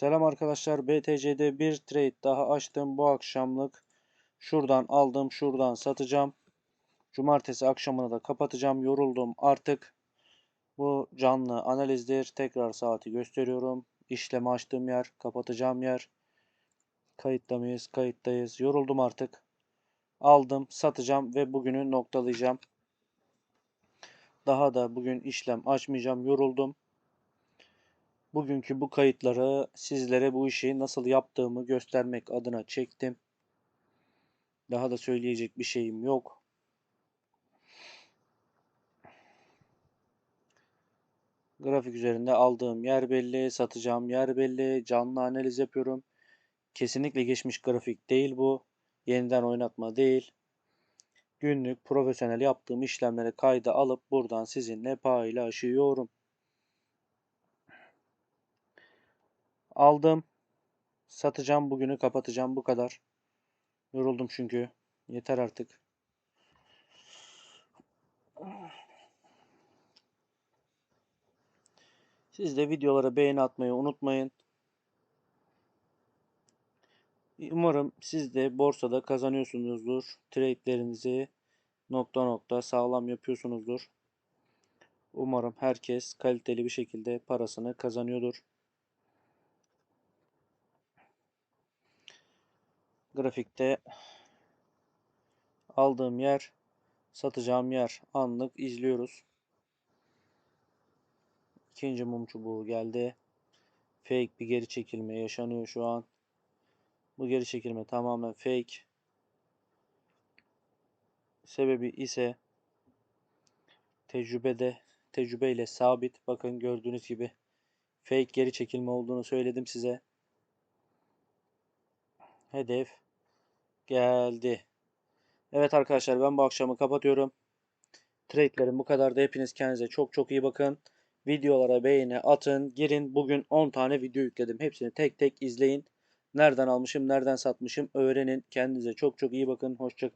Selam arkadaşlar. BTC'de bir trade daha açtım. Bu akşamlık şuradan aldım, şuradan satacağım. Cumartesi akşamını da kapatacağım. Yoruldum artık. Bu canlı analizdir. Tekrar saati gösteriyorum. İşlemi açtığım yer, kapatacağım yer. Kayıtta? Kayıttayız. Yoruldum artık. Aldım, satacağım ve bugünü noktalayacağım. Daha da bugün işlem açmayacağım. Yoruldum. Bugünkü bu kayıtları sizlere bu işi nasıl yaptığımı göstermek adına çektim. Daha da söyleyecek bir şeyim yok. Grafik üzerinde aldığım yer belli, satacağım yer belli, canlı analiz yapıyorum. Kesinlikle geçmiş grafik değil bu. Yeniden oynatma değil. Günlük profesyonel yaptığım işlemleri kayda alıp buradan sizinle paylaşıyorum. Aldım. Satacağım bugünü kapatacağım bu kadar. Yoruldum çünkü. Yeter artık. Siz de videolara beğeni atmayı unutmayın. Umarım siz de borsada kazanıyorsunuzdur. Trade'lerinizi nokta nokta sağlam yapıyorsunuzdur. Umarım herkes kaliteli bir şekilde parasını kazanıyordur. Grafikte aldığım yer, satacağım yer anlık izliyoruz. İkinci mum çubuğu geldi. Fake bir geri çekilme yaşanıyor şu an. Bu geri çekilme tamamen fake. Sebebi ise tecrübede tecrübeyle sabit. Bakın gördüğünüz gibi fake geri çekilme olduğunu söyledim size. Hedef geldi. Evet arkadaşlar ben bu akşamı kapatıyorum. Trade'lerim bu kadar da hepiniz kendinize çok çok iyi bakın. Videolara beğeni atın. Girin bugün 10 tane video yükledim. Hepsini tek tek izleyin. Nereden almışım, nereden satmışım öğrenin. Kendinize çok çok iyi bakın. Hoşçakalın.